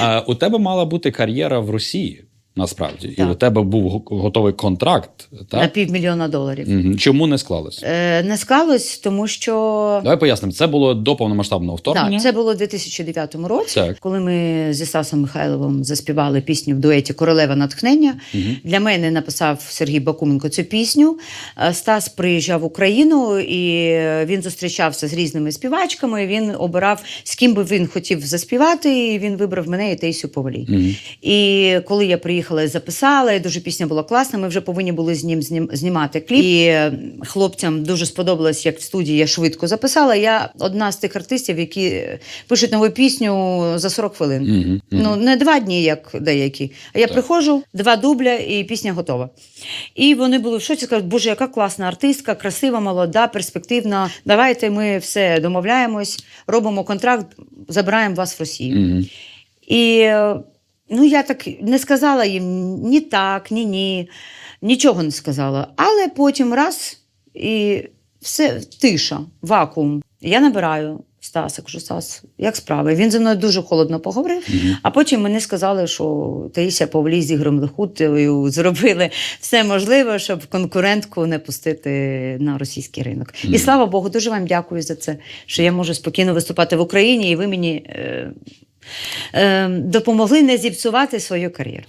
А у тебе мала бути кар'єра в Росії, насправді, і у тебе був готовий контракт. на півмільйона доларів. Мгм. Чому не склалось? Е, не склалось, тому що Давай пояснимо. Це було до повномасштабного вторгнення. так, це було у 2009 році, Так. коли ми зі Стасом Михайловим заспівали пісню в дуеті Королева натхнення. Мгм. Для мене написав Сергій Бакуменко цю пісню. Е, Стас приїжджав в Україну і він зустрічався з різними співачками. Він обирав, з ким би він хотів заспівати, і він вибрав мене і Тейсю Повалій. Мгм. І коли я приїхала і записала, і дуже пісня була класна. Ми вже повинні були з ним знімати кліп. І хлопцям дуже сподобалось, як в студії я швидко записала. Я одна з тих артистів, які е, пишуть нову пісню за 40 хвилин. Мгм. Мгм. Ну, не два дні, як деякі. А я Так. приходжу, два дубля, і пісня готова. І вони були в шоці, кажуть, боже, яка класна артистка, красива, молода, перспективна. Давайте ми все домовляємось, робимо контракт, забираємо вас в Росію. Мгм. І е, ну, я так не сказала їм ні так, ні ні. Нічого не сказала. Але потім раз і все тиша, вакуум. Я набираю Стаса, кажу, Стас, як справи? Він зі мною дуже холодно поговорив. Мгм. А потім мені сказали, що Таїся Павлій з Ігорем Лихутою зробили все можливе, щоб конкурентку не пустити на російський ринок. І слава Богу, дуже вам дякую за це, що я можу спокійно виступати в Україні, і ви мені е, допомогли не зіпсувати свою кар'єру.